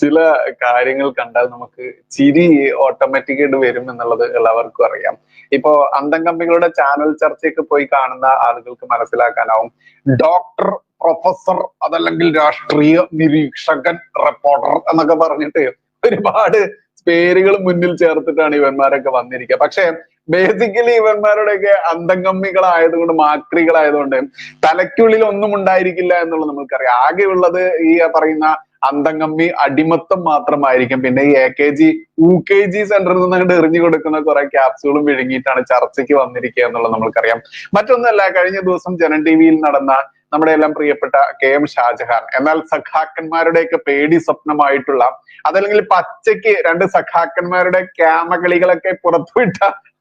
ചില കാര്യങ്ങൾ കണ്ടാൽ നമുക്ക് ചിരി ഓട്ടോമാറ്റിക് ആയിട്ട് വരും എന്നുള്ളത് എല്ലാവർക്കും അറിയാം. ഇപ്പോ അന്തം കമ്പികളുടെ ചാനൽ ചർച്ചയൊക്കെ പോയി കാണുന്ന ആളുകൾക്ക് മനസ്സിലാക്കാനാവും. ഡോക്ടർ പ്രൊഫസർ അതല്ലെങ്കിൽ രാഷ്ട്രീയ നിരീക്ഷകൻ റിപ്പോർട്ടർ എന്നൊക്കെ പറഞ്ഞിട്ട് ഒരുപാട് പേരുകൾ മുന്നിൽ ചേർത്തിട്ടാണ് ഇവന്മാരൊക്കെ വന്നിരിക്കുക. പക്ഷെ ബേസിക്കലി ഇവന്മാരുടെയൊക്കെ അന്തംഗമ്മികളായതുകൊണ്ട് മാക്രികളായതുകൊണ്ട് തലയ്ക്കുള്ളിൽ ഒന്നും ഉണ്ടായിരിക്കില്ല എന്നുള്ളത് നമുക്കറിയാം ആകെയുള്ളത് ഈ പറയുന്ന അന്തംഗമ്മി അടിമത്തം മാത്രമായിരിക്കും. പിന്നെ ഈ A K G U K G സെന്ററിൽ നിന്ന് അങ്ങോട്ട് എറിഞ്ഞു കൊടുക്കുന്ന കുറെ ക്യാപ്സുകളും വിഴുങ്ങിയിട്ടാണ് ചർച്ചയ്ക്ക് വന്നിരിക്കുക എന്നുള്ളത് നമ്മൾക്കറിയാം. മറ്റൊന്നല്ല കഴിഞ്ഞ ദിവസം ജനൻ ടി വിയിൽ നടന്ന നമ്മുടെ എല്ലാം പ്രിയപ്പെട്ട കെ എം ഷാജഹാൻ. എന്നാൽ സഖാക്കന്മാരുടെയൊക്കെ പേടി സ്വപ്നമായിട്ടുള്ള അതല്ലെങ്കിൽ പച്ചയ്ക്ക് രണ്ട് സഖാക്കന്മാരുടെ ക്യാമകളികളൊക്കെ പുറത്തുവിട്ട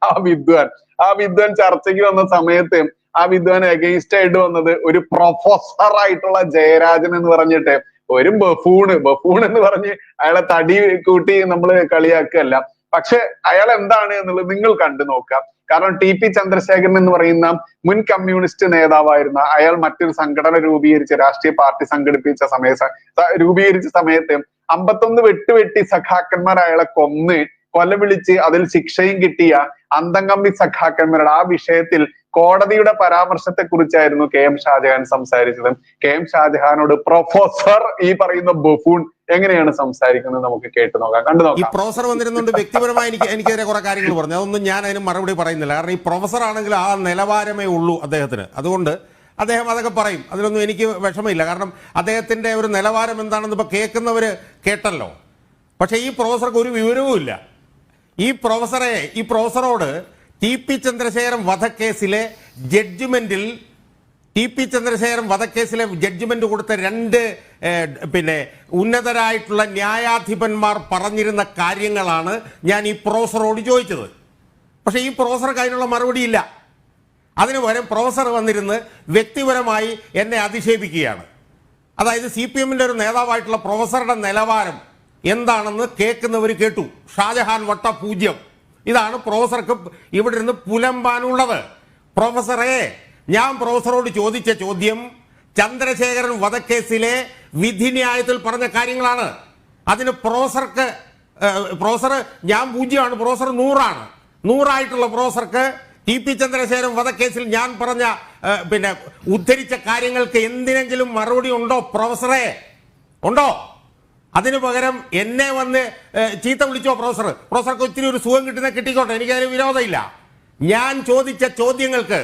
ആ വിദ്വാൻ. ആ വിദ്വാൻ ചർച്ചയ്ക്ക് വന്ന സമയത്ത് ആ വിദ്വാൻ അഗെയിൻസ്റ്റ് ആയിട്ട് വന്നത് ഒരു പ്രൊഫസർ ആയിട്ടുള്ള ജയരാജൻ എന്ന് പറഞ്ഞിട്ട്. ഒരു ബഫൂണ് ബഫൂൺ എന്ന് പറഞ്ഞ് അയാളെ തടി കൂട്ടി നമ്മൾ കളിയാക്കുകയല്ല. പക്ഷെ അയാൾ എന്താണ് എന്നുള്ളത് നിങ്ങൾ കണ്ടു നോക്കുക കാരണം ടി പി ചന്ദ്രശേഖരൻ എന്ന് പറയുന്ന മുൻ കമ്മ്യൂണിസ്റ്റ് നേതാവായിരുന്ന അയാൾ മറ്റൊരു സംഘടന രൂപീകരിച്ച് രാഷ്ട്രീയ പാർട്ടി സംഘടിപ്പിച്ച സമയ രൂപീകരിച്ച സമയത്ത് അമ്പത്തൊന്ന് വെട്ടുവെട്ടി സഖാക്കന്മാർ അയാളെ കൊന്ന് കൊല വിളിച്ച് അതിൽ ശിക്ഷയും കിട്ടിയ അന്തംകമ്പി സഖാക്കന്മാരുടെ ആ വിഷയത്തിൽ കോടതിയുടെ പരാമർശത്തെ കുറിച്ചായിരുന്നു കെ എം ഷാജഹാൻ സംസാരിച്ചത്. കെ എം ഷാജഹാനോട് പ്രൊഫസർ ഈ പറയുന്ന ബഫൂൺ എങ്ങനെയാണ് സംസാരിക്കുന്നത് നമുക്ക് കേട്ടു നോക്കാം കണ്ടു നോക്കാം. ഈ പ്രൊഫസർ വന്നിരുന്നുണ്ട് വ്യക്തിപരമായി എനിക്ക് എനിക്കെതിരെ കുറെ കാര്യങ്ങൾ പറഞ്ഞു. അതൊന്നും ഞാൻ അതിന് മറുപടി പറയുന്നില്ല. കാരണം ഈ പ്രൊഫസർ ആണെങ്കിൽ ആ നിലവാരമേ ഉള്ളൂ അദ്ദേഹത്തിന്. അതുകൊണ്ട് അദ്ദേഹം അതൊക്കെ പറയും. അതിലൊന്നും എനിക്ക് വിഷമമില്ല. കാരണം അദ്ദേഹത്തിന്റെ ഒരു നിലവാരം എന്താണെന്ന് ഇപ്പൊ കേൾക്കുന്നവര് കേട്ടല്ലോ. പക്ഷേ ഈ പ്രൊഫസർക്ക് ഒരു വിവരവും ഇല്ല. ഈ പ്രൊഫസറെ ഈ പ്രൊഫസറോട് ടി പി ചന്ദ്രശേഖരൻ വധക്കേസിലെ ജഡ്ജ്മെന്റിൽ ടി പി ചന്ദ്രശേഖരൻ വധക്കേസിലെ ജഡ്ജ്മെന്റ് കൊടുത്ത രണ്ട് പിന്നെ ഉന്നതരായിട്ടുള്ള ന്യായാധിപന്മാർ പറഞ്ഞിരുന്ന കാര്യങ്ങളാണ് ഞാൻ ഈ പ്രൊഫസറോട് ചോദിച്ചത്. പക്ഷേ ഈ പ്രൊഫസർക്ക് അതിനുള്ള മറുപടിയില്ല അതിന് പകരം പ്രൊഫസർ വന്നിരുന്ന് വ്യക്തിപരമായി എന്നെ അധിക്ഷേപിക്കുകയാണ്. അതായത് സി പി എമ്മിന്റെ ഒരു നേതാവായിട്ടുള്ള പ്രൊഫസറുടെ നിലവാരം എന്താണെന്ന് കേൾക്കുന്നവർ കേട്ടു. ഷാജഹാൻ വട്ട പൂജ്യം ഇതാണ് പ്രൊഫസർക്ക് ഇവിടെ ഇരുന്ന് പുലമ്പാനുള്ളത്. പ്രൊഫസറെ ഞാൻ പ്രൊഫസറോട് ചോദിച്ച ചോദ്യം ചന്ദ്രശേഖരൻ വധക്കേസിലെ വിധിന്യായത്തിൽ പറഞ്ഞ കാര്യങ്ങളാണ്. അതിന് പ്രൊഫസർക്ക് പ്രൊഫസർ ഞാൻ പൂജ്യമാണ് പ്രൊഫസർ നൂറാണ്. നൂറായിട്ടുള്ള പ്രൊഫസർക്ക് ടി പി ചന്ദ്രശേഖരൻ വധക്കേസിൽ ഞാൻ പറഞ്ഞ പിന്നെ ഉദ്ധരിച്ച കാര്യങ്ങൾക്ക് എന്തിനെങ്കിലും മറുപടി ഉണ്ടോ പ്രൊഫസറെ? ഉണ്ടോ? അതിനു പകരം എന്നെ വന്ന് ചീത്ത വിളിച്ചോ പ്രൊഫസർ? പ്രൊഫസർക്ക് ഒത്തിരി ഒരു സുഖം കിട്ടുന്ന കിട്ടിക്കോട്ടെ എനിക്കതിന് വിരോധമില്ല. ഞാൻ ചോദിച്ച ചോദ്യങ്ങൾക്ക്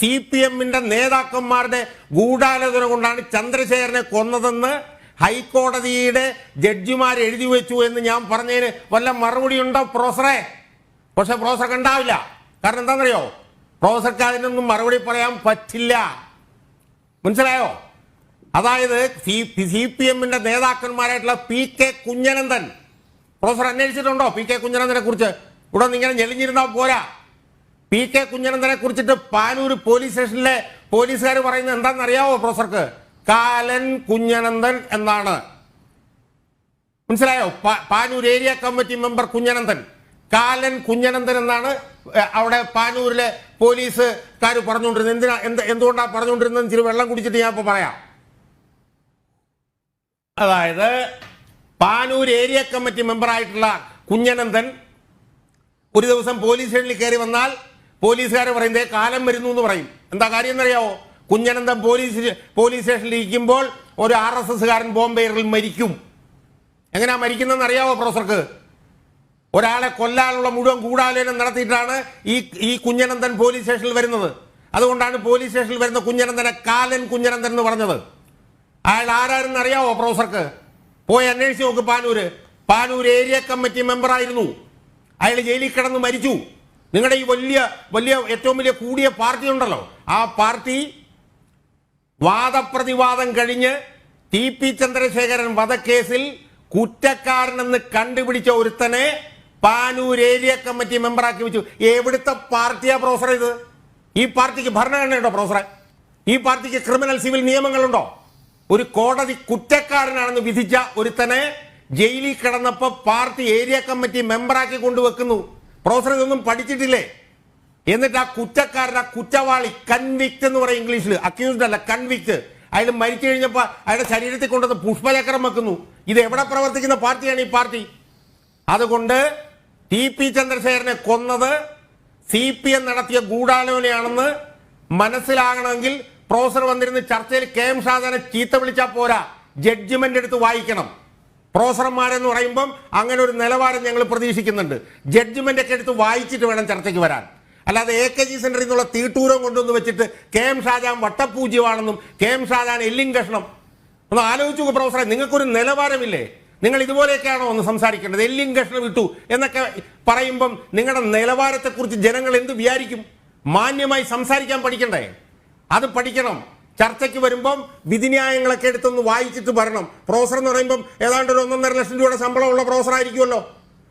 സി പി എമ്മിന്റെ നേതാക്കന്മാരുടെ ഗൂഢാലോചന കൊണ്ടാണ് ചന്ദ്രശേഖരനെ കൊന്നതെന്ന് ഹൈക്കോടതിയുടെ ജഡ്ജിമാർ എഴുതി വെച്ചു എന്ന് ഞാൻ പറഞ്ഞതിന് വല്ല മറുപടി ഉണ്ടോ പ്രൊഫസറെ? പക്ഷെ പ്രൊഫസർ കണ്ടാവില്ല കാരണം എന്താണെന്നറിയോ? പ്രൊഫസർക്ക് അതിനൊന്നും മറുപടി പറയാൻ പറ്റില്ല. മനസ്സിലായോ? അതായത് സി പി എമ്മിന്റെ നേതാക്കന്മാരായിട്ടുള്ള പി കെ കുഞ്ഞനന്ദൻ. പ്രൊഫസർ അന്വേഷിച്ചിട്ടുണ്ടോ? പി കെ കുഞ്ഞനന്ദനെ കുറിച്ച്? ഇവിടെ നിന്ന് ഇങ്ങനെ ഞെളിഞ്ഞിരുന്നാൽ പോരാ. പി കെ കുഞ്ഞനന്ദനെ കുറിച്ചിട്ട് പാനൂർ പോലീസ് സ്റ്റേഷനിലെ പോലീസുകാർ പറയുന്നത് എന്താണെന്നറിയാവോ പ്രൊഫസർക്ക്? കാലൻ കുഞ്ഞനന്ദൻ എന്നാണ്. മനസ്സിലായോ? Panoor area committee member Kunhanandan കാലൻ കുഞ്ഞനന്ദൻ എന്നാണ് അവിടെ പാനൂരിലെ പോലീസുകാർ പറഞ്ഞുകൊണ്ടിരുന്നത്. എന്തിനാ എന്ത് എന്തുകൊണ്ടാണ് പറഞ്ഞുകൊണ്ടിരുന്നത് ഇച്ചിരി വെള്ളം കുടിച്ചിട്ട് ഞാൻ ഇപ്പോൾ പറയാം. അതായത് പാനൂർ ഏരിയ കമ്മിറ്റി മെമ്പറായിട്ടുള്ള കുഞ്ഞനന്ദൻ ഒരു ദിവസം പോലീസ് സ്റ്റേഷനിൽ കയറി വന്നാൽ പോലീസുകാർ പറയുന്നത് കാലം വരുന്നു എന്ന് പറയും. എന്താ കാര്യം എന്നറിയാവോ? കുഞ്ഞനന്തം പോലീസ് പോലീസ് സ്റ്റേഷനിൽ ഇരിക്കുമ്പോൾ ഒരു ആർ എസ് എസ്സുകാരൻ ബോംബെയറിൽ മരിക്കും. എങ്ങനെയാ മരിക്കുന്നതെന്ന് അറിയാവോ പ്രൊഫസർക്ക്? ഒരാളെ കൊല്ലാനുള്ള മുഴുവൻ ഗൂഢാലോചന നടത്തിയിട്ടാണ് ഈ ഈ കുഞ്ഞനന്ദൻ പോലീസ് സ്റ്റേഷനിൽ വരുന്നത്. അതുകൊണ്ടാണ് പോലീസ് സ്റ്റേഷനിൽ വരുന്ന കുഞ്ഞനന്ദനെ കാലൻ കുഞ്ഞനന്ദൻ എന്ന് പറഞ്ഞത്. അയാൾ ആരാരെന്ന് അറിയാവോ പ്രൊഫസർക്ക്? പോയി അന്വേഷിച്ച് നോക്ക് പാനൂര്. പാനൂർ ഏരിയ കമ്മിറ്റി മെമ്പറായിരുന്നു. അയാൾ ജയിലിൽ കിടന്ന് മരിച്ചു. നിങ്ങളുടെ ഈ വലിയ വലിയ ഏറ്റവും വലിയ കൂടിയ പാർട്ടി ഉണ്ടല്ലോ. ആ പാർട്ടി വാദപ്രതിവാദം കഴിഞ്ഞ് ടി പി ചന്ദ്രശേഖരൻ വധക്കേസിൽ കുറ്റക്കാരനെന്ന് കണ്ടുപിടിച്ച ഒരുത്തനെ പാനൂർ ഏരിയ കമ്മിറ്റി മെമ്പറാക്കി വെച്ചു. എവിടുത്തെ പാർട്ടിയാ പ്രൊഫസർ ഇത്? ഈ പാർട്ടിക്ക് ഭരണഘടനയുണ്ടോ പ്രൊഫസറെ? ഈ പാർട്ടിക്ക് ക്രിമിനൽ സിവിൽ നിയമങ്ങളുണ്ടോ? ഒരു കോടതി കുറ്റക്കാരനാണെന്ന് വിധിച്ച ഒരുത്തനെ ജയിലിൽ കിടന്നപ്പോൾ പാർട്ടി ഏരിയ കമ്മിറ്റി മെമ്പറാക്കി കൊണ്ടുവെക്കുന്നു. പ്രൊഫസർ ഇതൊന്നും പഠിച്ചിട്ടില്ലേ? എന്നിട്ട് ആ കുറ്റക്കാരൻ ആ കുറ്റവാളി കൺവിക്ട് എന്ന് പറയും ഇംഗ്ലീഷിൽ അക്യൂസ്ഡ് അല്ല കൺവിക്ട് അയാൾ മരിച്ചു കഴിഞ്ഞപ്പോൾ അയാളുടെ ശരീരത്തിൽ കൊണ്ടുവന്ന് പുഷ്പചക്രം വെക്കുന്നു. ഇത് എവിടെ പ്രവർത്തിക്കുന്ന പാർട്ടിയാണ് ഈ പാർട്ടി? അതുകൊണ്ട് ടി പി ചന്ദ്രശേഖരനെ കൊന്നത് സി പി എം നടത്തിയ ഗൂഢാലോചനയാണെന്ന് മനസ്സിലാകണമെങ്കിൽ പ്രൊഫസർ വന്നിരുന്ന് ചർച്ചയിൽ കെ എം ഷാജാനെ ചീത്ത വിളിച്ചാൽ പോരാ. ജഡ്ജ്മെന്റ് എടുത്ത് വായിക്കണം. പ്രൊഫസർമാരെന്ന് പറയുമ്പം അങ്ങനെ ഒരു നിലവാരം ഞങ്ങൾ പ്രതീക്ഷിക്കുന്നുണ്ട്. ജഡ്ജ്മെന്റ് ഒക്കെ എടുത്ത് വായിച്ചിട്ട് വേണം ചർച്ചയ്ക്ക് വരാൻ. അല്ലാതെ എ കെ ജി സെന്ററിൽ നിന്നുള്ള തീട്ടൂരം കൊണ്ടുവന്ന് വെച്ചിട്ട് കെ എം ഷാജാൻ വട്ടപൂജ്യമാണെന്നും കെ എം ഷാജാൻ എല്ലിൻ കഷ്ണം. ഒന്ന് ആലോചിച്ചു പ്രൊഫസറെ നിങ്ങൾക്കൊരു നിലവാരമില്ലേ? നിങ്ങൾ ഇതുപോലെയൊക്കെയാണോ ഒന്ന് സംസാരിക്കേണ്ടത്? എല്ലിൻ കഷ്ണം ഇട്ടു എന്നൊക്കെ പറയുമ്പം നിങ്ങളുടെ നിലവാരത്തെക്കുറിച്ച് ജനങ്ങൾ എന്ത് വിചാരിക്കും? മാന്യമായി സംസാരിക്കാൻ പഠിക്കണ്ടേ? അത് പഠിക്കണം. ചർച്ചയ്ക്ക് വരുമ്പം വിധിന്യായങ്ങളൊക്കെ എടുത്തൊന്ന് വായിച്ചിട്ട് വരണം. പ്രൊഫസർ എന്ന് പറയുമ്പം ഏതാണ്ട് ഒരു ഒന്നൊന്നര ലക്ഷം രൂപയുടെ ശമ്പളമുള്ള പ്രൊഫസർ ആയിരിക്കുമല്ലോ.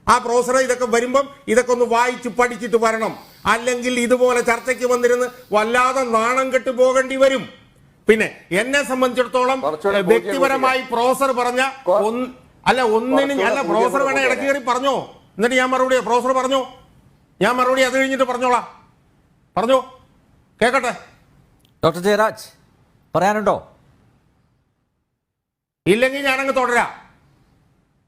ആ പ്രൊഫസർ ഇതൊക്കെ വരുമ്പം ഇതൊക്കെ ഒന്ന് വായിച്ച് പഠിച്ചിട്ട് വരണം. അല്ലെങ്കിൽ ഇതുപോലെ ചർച്ചയ്ക്ക് വന്നിരുന്ന് വല്ലാതെ നാണം കെട്ട് പോകേണ്ടി വരും. പിന്നെ എന്നെ സംബന്ധിച്ചിടത്തോളം വ്യക്തിപരമായി പ്രൊഫസർ പറഞ്ഞ ഒന്ന് അല്ല ഒന്നിനും അല്ല പ്രൊഫസർ വേണേ ഇടയ്ക്ക് കയറി പറഞ്ഞോ. എന്നിട്ട് ഞാൻ മറുപടി പ്രൊഫസർ പറഞ്ഞോ. ഞാൻ മറുപടി അത് കഴിഞ്ഞിട്ട് പറഞ്ഞോളാം. പറഞ്ഞോ. കേക്കട്ടെ. ഡോക്ടർ ജയരാജ് പറയാനുണ്ടോ? ഇല്ലെങ്കിൽ ഞാനങ്ങ് തുടരാം.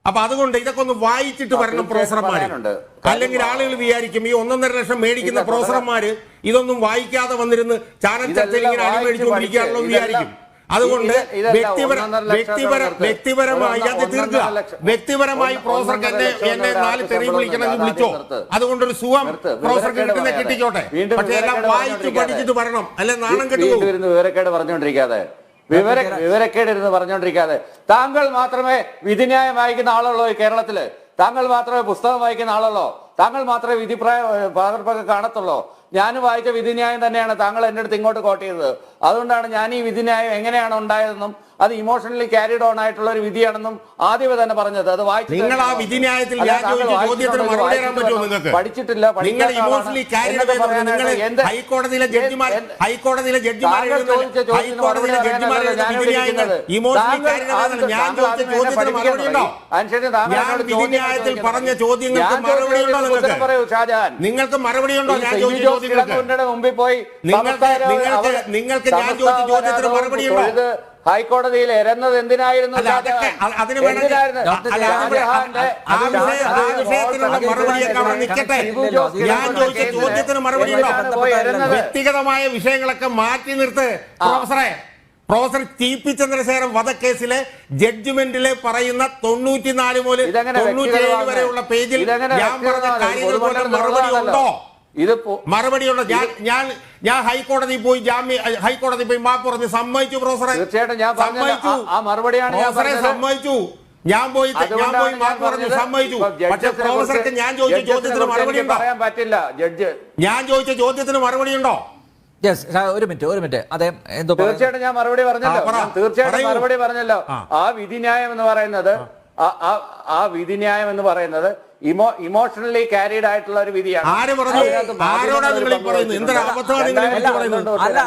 അപ്പൊ അതുകൊണ്ട് ഇതൊക്കെ ഒന്ന് വായിച്ചിട്ട് വരണം പ്രൊഫസർമാര്. അല്ലെങ്കിൽ ആളുകൾ വിചാരിക്കും ഈ ഒന്നൊന്നര ലക്ഷം മേടിക്കുന്ന പ്രൊഫസർമാര് ഇതൊന്നും വായിക്കാതെ വന്നിരുന്ന് ചാനൽ ചർച്ചയിൽ ഇങ്ങനെ അടിമേടിച്ചുകൊണ്ടിരിക്കുകയാണല്ലോ വിചാരിക്കും. അതുകൊണ്ട് വ്യക്തിപര വ്യക്തിപര വ്യക്തിപരമായി അത് തീർക്കുക. വ്യക്തിപരമായി പ്രൊഫസർക്ക് എന്നെ എന്നെ നാല് തെറി വിളിക്കണമെങ്കിൽ വിളിച്ചോ? അതുകൊണ്ട് അതുകൊണ്ടൊരു സുഖം. പ്രൊഫസർക്ക് കിട്ടുന്ന കിട്ടിക്കോട്ടെ. പക്ഷെ എല്ലാം വായിച്ചു പഠിച്ചിട്ട് വരണം. അല്ലെ നാണം കെട്ടു വിവരക്കേട് പറഞ്ഞുകൊണ്ടിരിക്കാതെ. വിവര വിവരക്കേട് ഇരുന്ന് പറഞ്ഞുകൊണ്ടിരിക്കാതെ. താങ്കൾ മാത്രമേ വിധിന്യായം വായിക്കുന്ന ആളുള്ളൂ കേരളത്തിൽ. താങ്കൾ മാത്രമേ പുസ്തകം വായിക്കുന്ന ആളുള്ളൂ. താങ്കൾ മാത്രമേ വിധിപ്രായ പകർപ്പൊക്കെ കാണത്തുള്ളൂ. ഞാൻ വായിച്ച വിധിന്യായം തന്നെയാണ് താങ്കൾ എന്റെ അടുത്ത് ഇങ്ങോട്ട് കോട്ട് ചെയ്തത്. അതുകൊണ്ടാണ് ഞാൻ ഈ വിധിന്യായം എങ്ങനെയാണ് ഉണ്ടായതെന്നും അത് ഇമോഷണലി ക്യാരിഡ് ഓൺ ആയിട്ടുള്ള ഒരു വിധിയാണെന്നും ആദ്യമേ തന്നെ പറഞ്ഞത്. അത്? പഠിച്ചിട്ടില്ല ഹൈക്കോടതിയിലെ ജഡ്ജിമാർ ഹൈക്കോടതിയിലെ ജഡ്ജിമാർ ഹൈക്കോടതിയിലെ ഞാൻ ചോദിച്ച ചോദ്യത്തിന് മറുപടി ഉണ്ടോ? ഞാൻ വിധിന്യായത്തിൽ പറഞ്ഞ ചോദ്യങ്ങൾക്ക് മറുപടി ഉണ്ടോ നിങ്ങൾക്ക്? നിങ്ങൾക്ക് മറുപടി ഉണ്ടോ? ഞാൻ. ചോദിച്ച ജോസ് ചോദ്യങ്ങൾക്ക് മുമ്പിൽ പോയി നിങ്ങൾക്ക് നിങ്ങൾക്ക് നിങ്ങൾക്ക് ഞാൻ ചോദിച്ച ചോദ്യത്തിന് മറുപടി ഉണ്ടോ? ഹൈക്കോടതിയിൽ എരുന്നത് എന്തിനായിരുന്നു? വ്യക്തിഗതമായ വിഷയങ്ങളൊക്കെ മാറ്റി നിർത്ത്. പ്രൊഫസറെ പ്രൊഫസർ ടി പി ചന്ദ്രശേഖരൻ വധക്കേസിലെ ജഡ്ജ്മെന്റിലെ പറയുന്ന തൊണ്ണൂറ്റിനാല് മുതൽ തൊണ്ണൂറ്റി തൊണ്ണൂറ്റിയേഴ് വരെയുള്ള പേജിൽ ഞാൻ പറഞ്ഞ കാര്യങ്ങൾ പോലെ മറുപടി ഉണ്ടോ? ഇത് മറുപടിയുള്ള ഞാൻ ഞാൻ ഹൈക്കോടതി ഹൈക്കോടതിയിൽ പോയി ജാമ്യം ഹൈക്കോടതി പോയി മാപ്പ് പറഞ്ഞ് സമ്മതിച്ചു പ്രൊഫസറെ. തീർച്ചയായിട്ടും ഞാൻ സമ്മതിച്ചു. ആ- മറുപടിയാണ് ഞാൻ പ്രൊഫസറെ സമ്മതിച്ചു. ഞാൻ പോയി ഞാൻ പോയി മാപ്പ് പറഞ്ഞു സമ്മതിച്ചു. പക്ഷെ പ്രൊഫസർക്ക് ഞാൻ ചോദിച്ച ചോദ്യത്തിന് മറുപടി ഉണ്ടോ? പറയാൻ പറ്റില്ല ജഡ്ജ്. ഞാൻ ചോദിച്ച ചോദ്യത്തിന് മറുപടി ഉണ്ടോ? യെസ് ഒരു മിനിറ്റ് ഒരു മിനിറ്റ്. അതെ എന്തോ. തീർച്ചയായിട്ടും ഞാൻ മറുപടി പറഞ്ഞല്ലോ. തീർച്ചയായിട്ടും മറുപടി പറഞ്ഞല്ലോ. ആ. വിധിന്യായം എന്ന് പറയുന്നത് ആ- ആ- ആ വിധിന്യായം എന്ന് പറയുന്നത് ഇമോ ഇമോഷണലി ക്യാരിഡ് ആയിട്ടുള്ള ഒരു വിധിയാണ്. ആര് പറഞ്ഞു? അതിനകത്ത് ആരോടാ നിങ്ങൾ ഈ പറയുന്നത് എന്തൊരു വഹിച്ചിട്ടുണ്ട്. അബദ്ധമാണ് നിങ്ങൾ ഈ രണ്ടായിരത്തി പറയുന്നത്? അല്ല,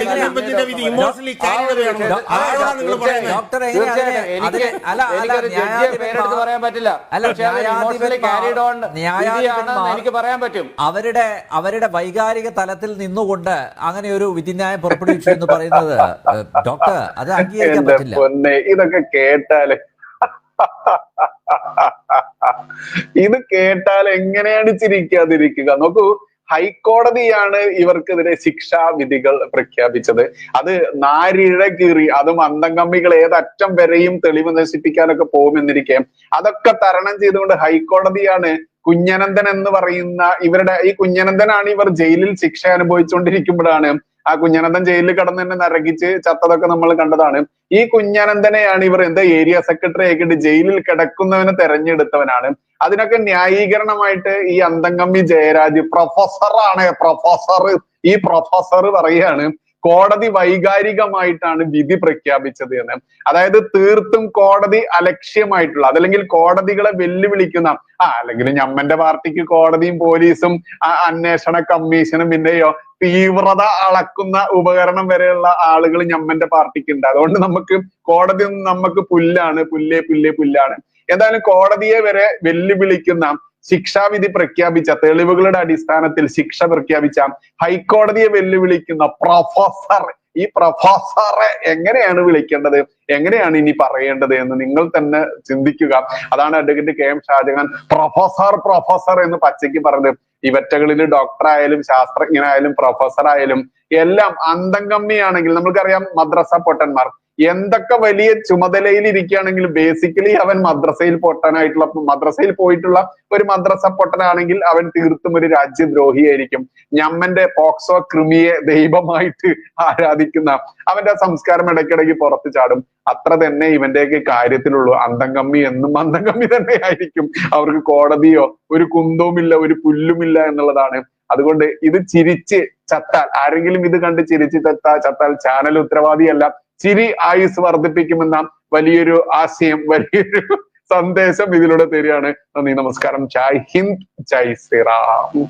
ഡിഗ്രി ബെഞ്ചിന്റെ വിധി ഇമോഷണലി നിങ്ങൾ പറയുന്നത് ഡോക്ടർ എനിക്ക് അല്ല, അല്ല, എനിക്കൊരു ജഡ്ജിയെ പേരെടുത്ത് പറയാൻ പറ്റില്ല. അല്ല, ഇമോഷണലി ഓൺ വിധിയാണെന്ന് എനിക്ക് പറയാൻ പറ്റും. അവരുടെ അവരുടെ വൈകാരിക തലത്തിൽ നിന്നുകൊണ്ട് അങ്ങനെ ഒരു വിധിന്യായം പുറപ്പെടുവിച്ചു എന്ന് പറയുന്നത് ഡോക്ടർ അത് അംഗീകരിക്കാൻ പറ്റില്ല. പൊന്നെ ഇതൊക്കെ കേട്ടാൽ. ഇത് കേട്ടാൽ എങ്ങനെയാണ് ചിരിക്കാതിരിക്കുക? നോക്കൂ ഹൈക്കോടതിയാണ് ഇവർക്കെതിരെ ശിക്ഷാ വിധികൾ പ്രഖ്യാപിച്ചത്. അത് നാരിഴ കീറി അതും അന്തംകമ്മികൾ ഏതറ്റം വരെയും തെളിവ് നശിപ്പിക്കാനൊക്കെ പോകുമെന്നിരിക്കെ. അതൊക്കെ തരണം ചെയ്തുകൊണ്ട് ഹൈക്കോടതിയാണ് കുഞ്ഞനന്ദൻ എന്ന് പറയുന്ന ഇവരുടെ ഈ കുഞ്ഞനന്ദനാണ് ഇവർ ജയിലിൽ ശിക്ഷ അനുഭവിച്ചുകൊണ്ടിരിക്കുമ്പോഴാണ് ആ കുഞ്ഞനന്തൻ ജയിലിൽ കിടന്ന് തന്നെ നരകിച്ച് ചത്തതൊക്കെ നമ്മൾ കണ്ടതാണ്. ഈ കുഞ്ഞനന്തനെയാണ് ഇവർ എന്താ ഏരിയ സെക്രട്ടറി ആക്കിയിട്ട് ജയിലിൽ കിടക്കുന്നവനെ തെരഞ്ഞെടുത്തവനാണ്. അതിനൊക്കെ ന്യായീകരണമായിട്ട് ഈ അന്തംകമ്മി ജയരാജ് പ്രൊഫസറാണ് പ്രൊഫസർ ഈ പ്രൊഫസർ പറയാണ് കോടതി വൈകാരികമായിട്ടാണ് വിധി പ്രഖ്യാപിച്ചത് എന്ന്. അതായത് തീർത്തും കോടതി അലക്ഷ്യമായിട്ടുള്ള അതല്ലെങ്കിൽ കോടതികളെ വെല്ലുവിളിക്കുന്ന ആ അല്ലെങ്കിൽ ഞമ്മന്റെ പാർട്ടിക്ക് കോടതിയും പോലീസും അന്വേഷണ കമ്മീഷനും പിന്നെയോ തീവ്രത അളക്കുന്ന ഉപകരണം വരെയുള്ള ആളുകൾ ഞമ്മന്റെ പാർട്ടിക്ക് ഉണ്ട്. അതുകൊണ്ട് നമുക്ക് കോടതി ഒന്നും നമുക്ക് പുല്ലാണ് പുല്ലേ പുല്ലേ പുല്ലാണ്. എന്തായാലും കോടതിയെ വരെ വെല്ലുവിളിക്കുന്ന ശിക്ഷാവിധി പ്രഖ്യാപിച്ച തെളിവുകളുടെ അടിസ്ഥാനത്തിൽ ശിക്ഷ പ്രഖ്യാപിച്ച ഹൈക്കോടതിയെ വെല്ലുവിളിക്കുന്ന പ്രൊഫസർ. ഈ പ്രൊഫസറെ എങ്ങനെയാണ് വിളിക്കേണ്ടത്? എങ്ങനെയാണ് ഇനി പറയേണ്ടത് എന്ന് നിങ്ങൾ തന്നെ ചിന്തിക്കുക. അതാണ് advocate K M Shajahan professor professor എന്ന് പച്ചയ്ക്ക് പറഞ്ഞത്. ഇവറ്റകളിൽ ഡോക്ടർ ആയാലും ശാസ്ത്രജ്ഞനായാലും പ്രൊഫസർ ആയാലും എല്ലാം അന്തംഗമ്മിയാണെങ്കിൽ നമുക്കറിയാം മദ്രസ പൊട്ടന്മാർ എന്തൊക്കെ വലിയ ചുമതലയിൽ ഇരിക്കുകയാണെങ്കിലും ബേസിക്കലി അവൻ മദ്രസയിൽ പൊട്ടനായിട്ടുള്ള മദ്രസയിൽ പോയിട്ടുള്ള ഒരു മദ്രസ പൊട്ടനാണെങ്കിൽ അവൻ തീർത്തും ഒരു രാജ്യദ്രോഹിയായിരിക്കും. ഞമ്മന്റെ പോക്സോ കൃമിയെ ദൈവമായിട്ട് ആരാധിക്കുന്ന അവന്റെ സംസ്കാരം ഇടയ്ക്കിടയ്ക്ക് പുറത്തു ചാടും. അത്ര തന്നെ ഇവന്റെയൊക്കെ കാര്യത്തിലുള്ളൂ. അന്തംകമ്മി എന്നും അന്തംകമ്മി തന്നെ ആയിരിക്കും. അവർക്ക് കോടതിയോ ഒരു കുന്തവുമില്ല ഒരു പുല്ലുമില്ല എന്നുള്ളതാണ്. അതുകൊണ്ട് ഇത് ചിരിച്ച് ചത്താൽ ആരെങ്കിലും ഇത് കണ്ട് ചിരിച്ച് ചത്താൽ ചത്താൽ ചാനൽ ഉത്തരവാദിയല്ല. ചിരി ആയുസ് വർദ്ധിപ്പിക്കുമെന്ന വലിയൊരു ആശയം വലിയൊരു സന്ദേശം ഇതിലൂടെ തരികയാണ്. നന്ദി നമസ്കാരം. ജയ് ഹിന്ദ് ജയ് ശ്രീറാം.